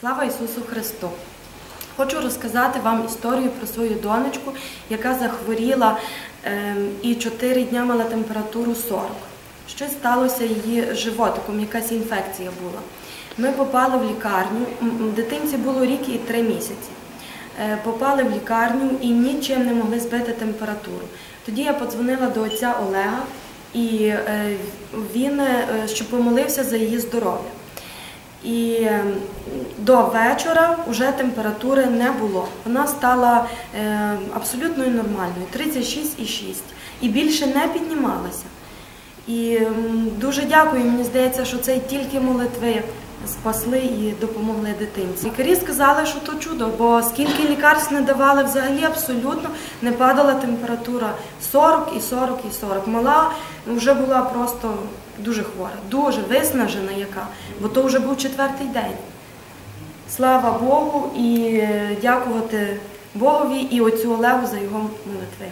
Слава Ісусу Христу! Хочу розказати вам історію про свою донечку, яка захворіла ем, і 4 дня мала температуру 40. Щось сталося її животиком, якась інфекція була. Ми попали в лікарню, дитинці було рік і 3 місяці. Е, Попали в лікарню і нічим не могли збити температуру. Тоді я подзвонила до отця Олега, і е, він е, щоб помолився за її здоров'я. І е, до вечора вже температури не було. Вона стала е, абсолютно нормальною 36,6 і більше не піднімалася. І дуже дякую, мені здається, що це тільки молитви спасли і допомогли дитинці. Лікарі сказали, що то чудо, бо скільки лікарств не давали, взагалі абсолютно не падала температура 40 і 40 і 40. Мала вже була просто дуже хвора, дуже виснажена яка, бо то вже був четвертий день. Слава Богу і е, дякувати Богові і отцю Олегу за його молитви.